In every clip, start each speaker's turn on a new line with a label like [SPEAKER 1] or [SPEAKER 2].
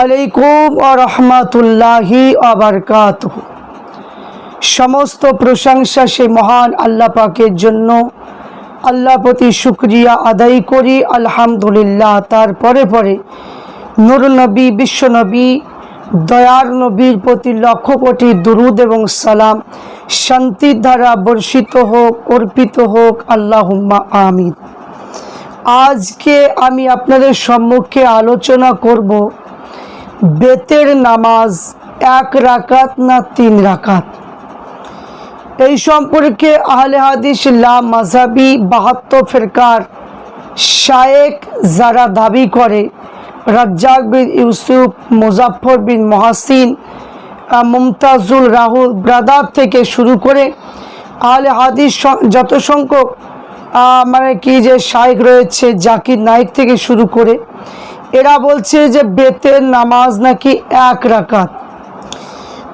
[SPEAKER 1] আলাইকুম সমস্ত প্রশংসা সেই মহান আল্লাহ পাকের জন্য। আল্লাহ প্রতি শুক্রিয়া আদায় করি, আলহামদুলিল্লাহ। তারপরে পরে নুর নবী বিশ্বনবী দয়ার নবীর প্রতি লক্ষ কোটি দুরুদ এবং সালাম। শান্তির দ্বারা বর্ষিত হোক, অর্পিত হোক আল্লাহ আমিন। আজকে আমি আপনাদের সম্মুখে আলোচনা করব বেতের নামাজ এক রাকাত না তিন রাকাত? এই সম্পর্কে আহলে হাদিস লা মাঝাবি বাহাত্তর ফেরকার শায়েক যারা দাবি করে, রাজ্জাক বিন ইউসুফ মুজাফর বিন মহাসিন, মুমতাজুল রাহুল ব্রাদার থেকে শুরু করে আহলে হাদিস যত সংখ্যক মানে কি যে শায়েক রয়েছে, জাকির নাইক থেকে শুরু করে, এরা বলছে যে বেতের নামাজ নাকি এক রাকাত।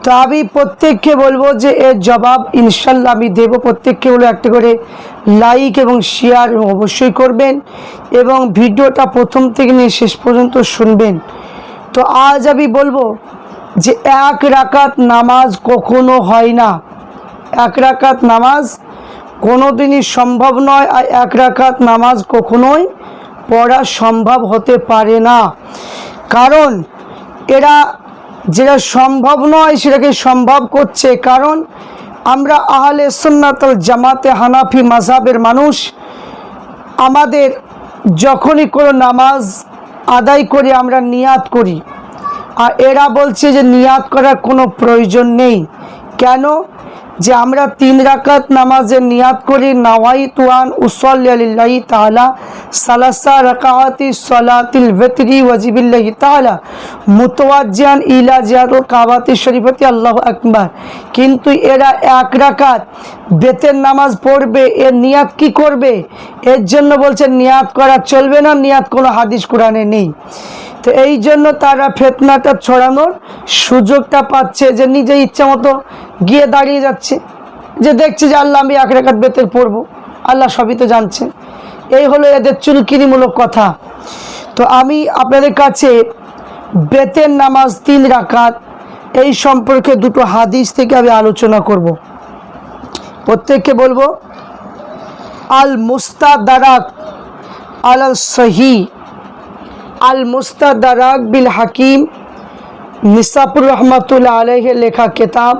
[SPEAKER 1] তো আমি প্রত্যেককে বলব যে এর জবাব ইনশাল্লাহ আমি দেবো। প্রত্যেককে বলব একটা করে লাইক এবং শেয়ার অবশ্যই করবেন এবং ভিডিওটা প্রথম থেকে নিয়ে শেষ পর্যন্ত শুনবেন। তো আজ আমি বলব যে এক রাকাত নামাজ কখনো হয় না। এক রাকাত নামাজ কোনো দিনই সম্ভব নয় আর এক রাকাত নামাজ কখনোই পড়া সম্ভব হতে পারে না। কারণ এরা যেটা সম্ভব নয় সেটাকে সম্ভব করছে। কারণ আমরা আহলে সুন্নাতল জামাতে হানাফি মাঝাবের মানুষ। আমাদের যখনই কোনো নামাজ আদায় করি, আমরা নিয়াত করি। আর এরা বলছে যে নিয়াত করার কোনো প্রয়োজন নেই। কেন? যে আমরা তিন রাকাত নামাজের নিয়াত করি নাওয়াই তুয়ান উসল্লাহি তালা সালাসা রাকাতি সলাতিল ভেতরি ওয়াজিবিল্লাহি তালা মুতওয়াজ্জান ইলা জিয়াদুল কাবাতি শরীফতি, আল্লাহ আকবার। কিন্তু এরা এক রাকাত বেতের নামাজ পড়বে এর নিয়াত কি করবে? এর জন্য বলছে, নিয়াত করা চলবে না, নিয়াত কোনো হাদিস কোরআনে নেই। তো এই জন্য তারা ফেতনাটা ছড়ানোর সুযোগটা পাচ্ছে যে নিজে ইচ্ছা মতো গিয়ে দাঁড়িয়ে যাচ্ছে। যে দেখছে যে আল্লাহ আমি এক রেখাত বেতের পড়ব। আল্লাহ সবই তো জানছেন। এই হলো এদের চুলকিনিমূলক কথা। তো আমি আপনাদের কাছে বেতের নামাজ তিন রাকাত এই সম্পর্কে দুটো হাদিস থেকে আমি আলোচনা করব। প্রত্যেককে বলব আল মুস্তাদারাক আল সহি আল মুস্তাদারাক বিল হাকিম নিসাপুর রহমতুল্লাহ আলহের লেখা কেতাব।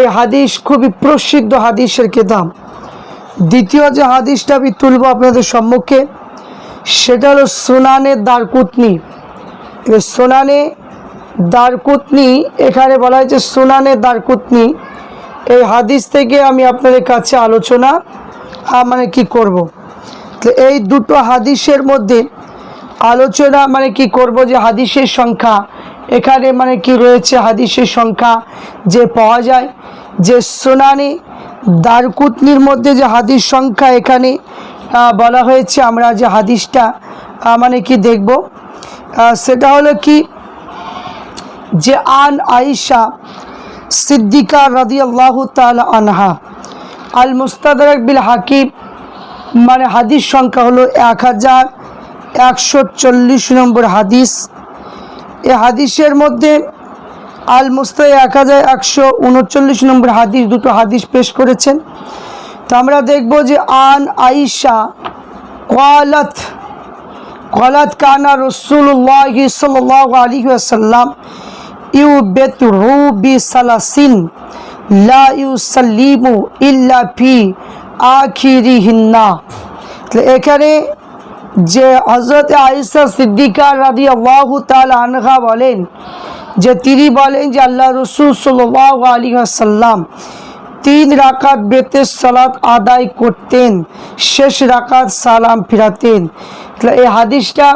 [SPEAKER 1] এই হাদিস খুবই প্রসিদ্ধ হাদিসের কেতাব। দ্বিতীয় যে হাদিসটা আমি তুলব আপনাদের সম্মুখে, সেটা হলো সোনানে দারকুতনি। এবার সোনানে দারকুতনি, এখানে বলা হয়েছে সোনানে দারকুতনি। এই হাদিস থেকে আমি আপনাদের কাছে আলোচনা মানে কি করব। তো এই দুটো হাদিসের মধ্যে আলোচনা মানে কি করব যে হাদিসের সংখ্যা। এখানে মানে কি রয়েছে হাদিসের সংখ্যা যে পাওয়া যায়। যে সোনানি দারকুতনির মধ্যে যে হাদিস সংখ্যা এখানে বলা হয়েছে আমরা যে হাদিসটা মানে কি দেখব। সেটা হলো কি যে আন আয়েশা সিদ্দিকা রাদি আল্লাহ তাল আনহা আল মুস্তাদারক বিল হাকিব মানে হাদিস সংখ্যা হলো এক হাজার একশো চল্লিশ নম্বর হাদিস। এ হাদিসের মধ্যে আল মুস্তাদ এক হাজার একশো উনচল্লিশ নম্বর হাদিস দুটো হাদিস পেশ করেছেন। তো আমরা দেখব যে আন আইসা কলাত কলাত কানা রসুল্লাহ সাল্লাহ আলী আসাল্লাম ইউ বেত রু বি সালাসিন লা ইউ সাল্লিমু ইল্লা ফি আখিরি হিন্না এখানে যে হজরত আয়েশা সিদ্দিকা রাদি আল্লাহ তাল আনহা বলেন, যে তিনি বলেন যে আল্লাহ রসুল সাল্লাহ আলী আসাল্লাম তিন রাকাত বেতের সালাত আদায় করতেন, শেষ রাকাত সালাম ফিরাতেন। এই হাদিসটা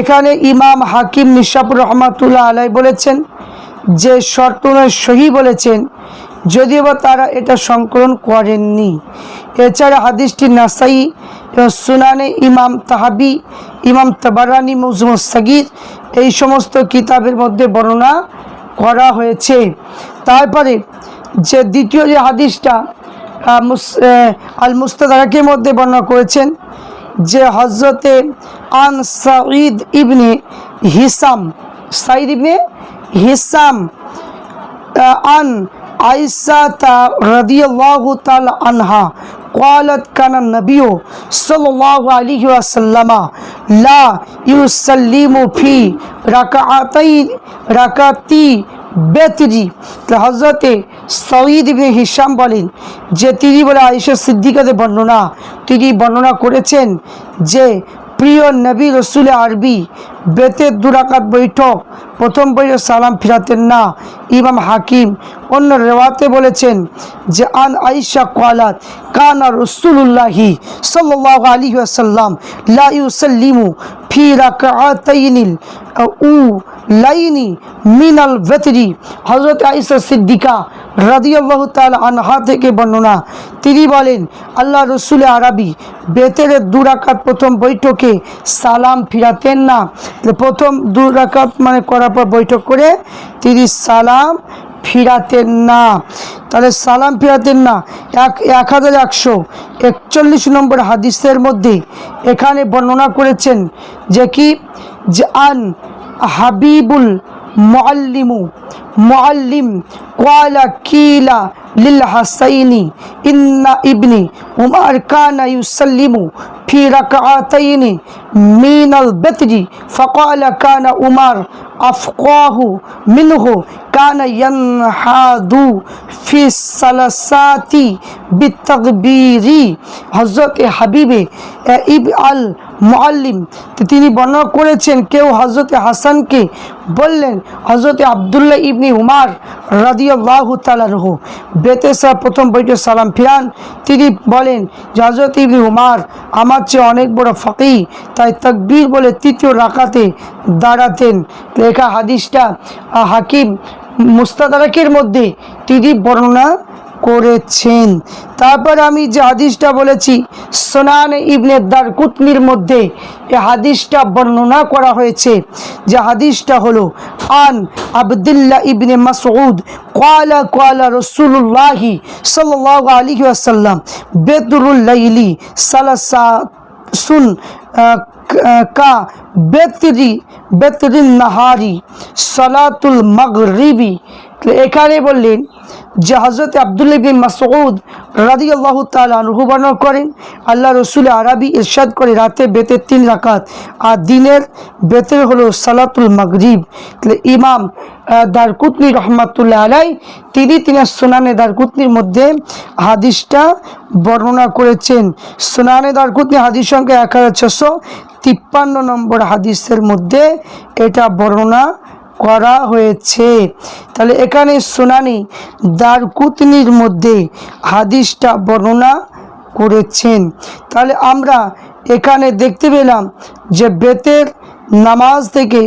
[SPEAKER 1] এখানে ইমাম হাকিম নিশাপুর রহমাতুল্লাহ আলাই বলেছেন, যে শর্তনের সহি বলেছেন, যদিও বা তারা এটা সংকলন করেননি। এছাড়া হাদিসটি নাসাই এবং সুনানে ইমাম তাহাবি, ইমাম তাবারানি, মজুম সগির এই সমস্ত কিতাবের মধ্যে বর্ণনা করা হয়েছে। তারপরে যে দ্বিতীয় যে হাদিসটা আল মুস্তাদাকের মধ্যে বর্ণনা করেছেন, যে হজরতে আন সাঈদ ইবনে হিসাম, সাঈদ ইবনে হিসাম আন আইসা তা রদিয়াল্লাহু তাল আনহা قالت كان النبي صلى الله عليه وسلم لا يسلم في ركعتين ركعتي বেতরি হজরতে সঈদ ইবনে হিসাম বলেন যে তিনি বলে আয়েশা সিদ্দিকাতে বর্ণনা তিনি বর্ণনা করেছেন যে প্রিয় নবী রসুল আরবি বেতের দুরাকাত বৈঠক প্রথম বইয়ে সালাম ফিরাতেন না ইমাম হাকিম অন্য রেওয়াতে বলেছেন যে, আন আইসা কোয়ালাত কানা রসুল্লাহি সাল্লাহ আলী আসাল্লাম লা ইউসাল্লিমু ফি উ লাইনি মিনাল ভেতরি হজরত আইসা সিদ্দিকা রাদিয়াল্লাহু তাআলা আনহা থেকে বর্ণনা, তিনি বলেন, আল্লাহ রসুল আরবি বেতের দুরাকাত প্রথম বৈঠকে সালাম ফিরাতেন না। প্রথম দুরাকাত মানে করার পর বৈঠক করে তিনি সালাম ফিরাতেন না। তাহলে সালাম ফিরাতেন না। এক এক হাজার একশো একচল্লিশ নম্বর হাদিসের মধ্যে এখানে বর্ণনা করেছেন যে কি? আন হাবিবুল মোয়াল্লিমু মোয়াল্লিম কয়লা কিলা للحسين إن ابني عمر كان يسلم في ركعتين من البتر فقال كان عمر أفقاه منه كان ينحاد في الصلصات بالتغبير حضرت حبيب ابن তো তিনি বর্ণনা করেছেন, কেউ হজরত হাসানকে বললেন হজরত আবদুল্লাহ ইবনি উমার রাদিয়াল্লাহু তাআলাহ বেতেসা প্রথম বইটে সালাম ফিরান। তিনি বলেন যে হজরত ইবনি উমার আমার চেয়ে অনেক বড় ফকি তাই তকবীর বলে তৃতীয় রাকাতে দাঁড়াতেন। লেখা হাদিসটা হাকিম মুস্তাদারাকের মধ্যে তিনি বর্ণনা করেছেন। তারপর আমি যে হাদিসটা বলেছি, সোনান ইবনে দারকুতনির মধ্যে এ হাদিসটা বর্ণনা করা হয়েছে যে হাদিসটা হলো, আন আবদুল্লাহ ইবনে মাসউদ কয়লা কয়লা রসুল্লাহি সাল আলী আসাল্লাম বেদরুল্লাইলি সালাসা সুন का বেতরি বেতরি নাহারি সালাতুল মগরিবি এখানে বললেন যে হজরত আবদুল ইবিন মাসউদ রাজি আল্লাহ তালু বর্ণনা করেন, আল্লাহ রসুল আরবি ইরশাদ করে রাতে বেতের তিন রাকাত, আর দিনের বেতের হলো সালাতুল মগরিব। ইমাম দারকুতনি রহমাতুল্লাহ আলাই তিনি তিনি সোনানে দারকুতনির মধ্যে হাদিসটা বর্ণনা করেছেন। সোনানে দারকুতনি হাদিস সংখ্যা এক হাজার ছশো তিপ্পান্ন নম্বর হাদিসের মধ্যে এটা বর্ণনা করা হয়েছে। তাহলে এখানে সুনানি দারকুতনির মধ্যে হাদিসটা বর্ণনা করেছেন। তাহলে আমরা এখানে দেখতে পেলাম যে বেতের নামাজ থেকে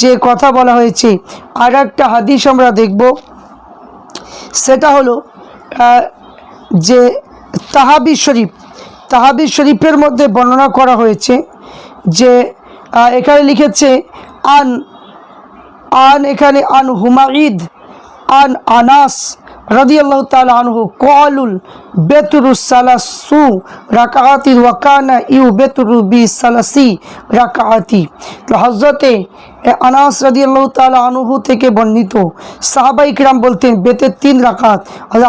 [SPEAKER 1] যে কথা বলা হয়েছে আর একটা হাদিস আমরা দেখব। সেটা হলো যে তাহাবি শরীফ, তাহাবি শরীফের মধ্যে বর্ণনা করা হয়েছে যে এখানে লিখেছে, আন আন এখানে আন হুমাঈদ আন আনাস রদি আল্লাহ তাল আনহু, কলুল বেতুরু সালাসু রাকাতি ওয়াকানা ইউ বেতুরু বি সালাসি রাকাতি তো হজরতে আনাস রাদিয়াল্লাহু তাআলা আনহু থেকে বর্ণিত সাহাবাই কিরাম বলতেন বেতের তিন রাকাত।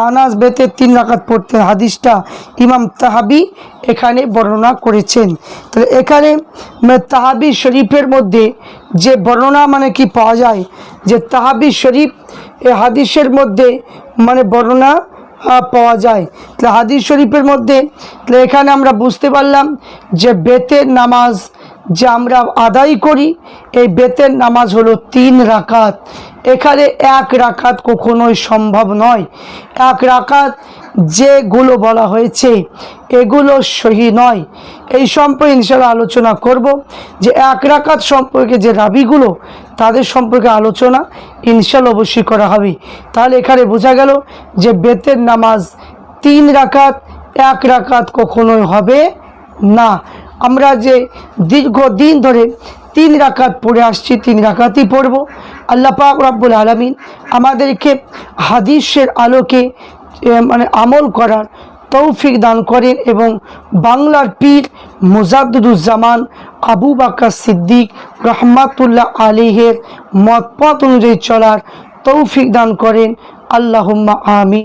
[SPEAKER 1] আনাস বেতের তিন রাকাত পড়তেন। হাদিসটা ইমাম তাহাবি এখানে বর্ণনা করেছেন। তাহলে এখানে তাহাবি শরীফের মধ্যে যে বর্ণনা মানে কি পাওয়া যায়? যে তাহাবি শরীফ এ হাদিসের মধ্যে মানে বর্ণনা পাওয়া যায়। তাহলে হাদিস শরীফের মধ্যে, তাহলে এখানে আমরা বুঝতে পারলাম যে বেতের নামাজ যে আমরা আদায় করি, এই বেতের নামাজ হলো তিন রাকাত। এখানে এক রাকাত কখনোই সম্ভব নয়। এক রাকাত যেগুলো বলা হয়েছে, এগুলো সহি নয়। এই সম্পর্কে ইনশাল্লাহ আলোচনা করব যে এক রাকাত সম্পর্কে যে রাবিগুলো, তাদের সম্পর্কে আলোচনা ইনশাল্লাহ অবশ্যই করা হবে। তাহলে এখানে বোঝা গেল যে বেতের নামাজ তিন রাকাত, এক রাকাত কখনোই হবে না। আমরা যে দীর্ঘদিন ধরে তিন রাকাত পড়ে আসছি, তিন রাকাতই পড়ব। আল্লাহ পাক রব্বুল আলমিন আমাদেরকে হাদিসের আলোকে মানে আমল করার তৌফিক দান করেন এবং বাংলার পীর মুজাদুজ্জামান আবু বাক্কা সিদ্দিক রহমাতুল্লাহ আলিহের মতপথ অনুযায়ী চলার তৌফিক দান করেন। আল্লাহম্মা আমি